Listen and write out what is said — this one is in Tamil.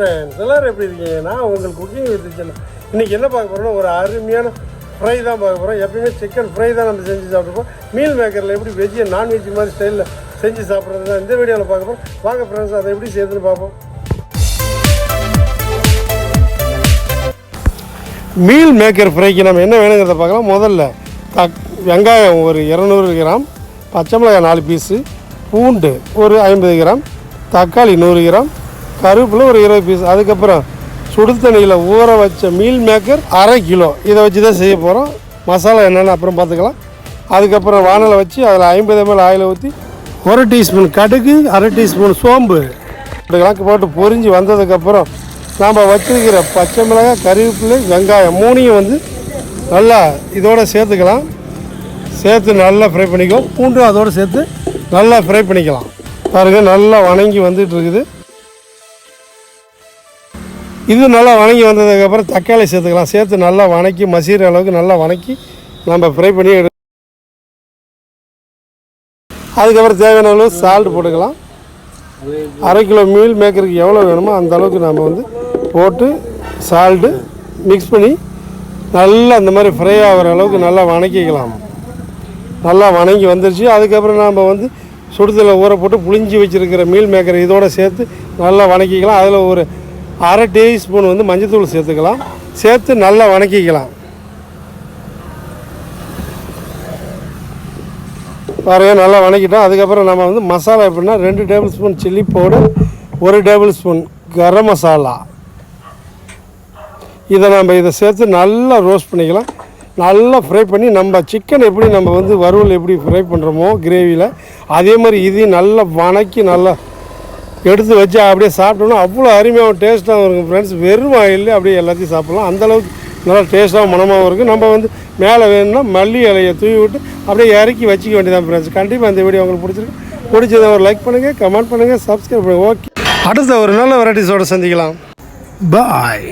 ஃப்ரெண்ட்ஸ் எல்லோரும் எப்படி இருக்கீங்க? நான் உங்கள் குக்கிங் வித் கிச்சன் இன்றைக்கி என்ன பார்க்க போகிறோம்னா ஒரு அருமையான ஃப்ரை தான் பார்க்க போகிறோம் எப்பயுமே சிக்கன் ஃப்ரை தான் நம்ம செஞ்சு சாப்பிட்ருப்போம் மீல் மேக்கரில் எப்படி வெஜ்ஜு நான்வெஜ் மாதிரி ஸ்டைலில் செஞ்சு சாப்பிட்றது தான் இந்த வீடியோவில் பார்க்க போகிறோம் வாங்க ஃப்ரெண்ட்ஸ் அதை எப்படி சேர்த்துன்னு பார்ப்போம். மீல் மேக்கர் ஃப்ரைக்கு நம்ம என்ன வேணுங்கிறத பார்க்கலாம். முதல்ல தக் வெங்காயம் ஒரு இரநூறு கிராம் பச்சை மிளகாய் நாலு பீஸு பூண்டு ஒரு ஐம்பது கிராம் தக்காளி நூறு கிராம் கருப்பில் ஒரு இருபது பீஸ் அதுக்கப்புறம் சுடு தண்ணியில் ஊற வச்ச மீல் மேக்கர் அரை கிலோ. இதை வச்சு தான் செய்ய போகிறோம் மசாலா என்னென்னு அப்புறம் பார்த்துக்கலாம். அதுக்கப்புறம் வானலை வச்சு அதில் ஐம்பது எம்எல் ஆயில் ஊற்றி ஒரு டீஸ்பூன் கடுகு அரை டீஸ்பூன் சோம்பு. கணக்கு போட்டு பொரிஞ்சு வந்ததுக்கப்புறம் நாம் வச்சிருக்கிற பச்சை மிளகாய் கருவேப்பிலை வெங்காயம் மூணையும் வந்து நல்லா இதோடு சேர்த்துக்கலாம். சேர்த்து நல்லா ஃப்ரை பண்ணிக்கலாம் பூண்டும் அதோடு சேர்த்து நல்லா ஃப்ரை பண்ணிக்கலாம். பாருங்கள் நல்லா வணங்கி வந்துட்டு இருக்குது. இது நல்லா வணங்கி வந்ததுக்கப்புறம் தக்காளி சேர்த்துக்கலாம். சேர்த்து நல்லா வணக்கி மசீர அளவுக்கு நல்லா வணக்கி நம்ம ஃப்ரை பண்ணி எடு அதுக்கப்புறம் தேவையான அளவு சால்ட் போட்டுக்கலாம். அரை கிலோ மீல் மேக்கருக்கு எவ்வளோ வேணுமோ அந்த அளவுக்கு நம்ம வந்து போட்டு சால்ட்டு மிக்ஸ் பண்ணி நல்லா அந்த மாதிரி ஃப்ரை ஆகிற அளவுக்கு நல்லா வணக்கிக்கலாம். நல்லா வணங்கி வந்துருச்சு. அதுக்கப்புறம் நாம் வந்து சுடுதலை ஊற போட்டு புளிஞ்சி வச்சுருக்கிற மீல் மேக்கர் இதோட சேர்த்து நல்லா வணக்கிக்கலாம். அதில் ஒரு அரை டீஸ்பூன் வந்து மஞ்சத்தூள் சேர்த்துக்கலாம். சேர்த்து நல்லா வணக்கிக்கலாம். பாருங்க நல்லா வணக்கிட்டோம். அதுக்கப்புறம் நம்ம வந்து மசாலா எப்படின்னா ரெண்டு டேபிள் ஸ்பூன் சில்லி பவுடர் ஒரு டேபிள் ஸ்பூன் கரம் மசாலா. இதை நம்ம இதை சேர்த்து நல்லா ரோஸ்ட் பண்ணிக்கலாம். நல்லா ஃப்ரை பண்ணி நம்ம சிக்கன் எப்படி நம்ம வந்து வறுவல் எப்படி ஃப்ரை பண்ணுறோமோ கிரேவியில் அதே மாதிரி இதையும் நல்லா வணக்கி நல்லா எடுத்து வச்சு அப்படியே சாப்பிட்டோம்னா அவ்வளோ அருமையாகவும் டேஸ்ட்டாகவும் இருக்கும் ஃப்ரெண்ட்ஸ் வெறும் ஆயில் அப்படியே எல்லாத்தையும் சாப்பிட்லாம். அந்தளவுக்கு நல்லா டேஸ்ட்டாகவும் மனமாகவும் இருக்கும். நம்ம வந்து மேலே வேணும்னா மல்லி இலையை தூவி விட்டு அப்படியே இறக்கி வச்சுக்க வேண்டியதான் ஃப்ரெண்ட்ஸ் கண்டிப்பாக அந்த வீடியோ உங்களுக்கு பிடிச்சிருக்கு. பிடிச்சதை ஒரு லைக் பண்ணுங்கள் கமெண்ட் பண்ணுங்கள் சப்ஸ்கிரைப் பண்ணுங்கள் ஓகே அடுத்த ஒரு நல்ல வெரைட்டிஸோடு சந்திக்கலாம். பாய்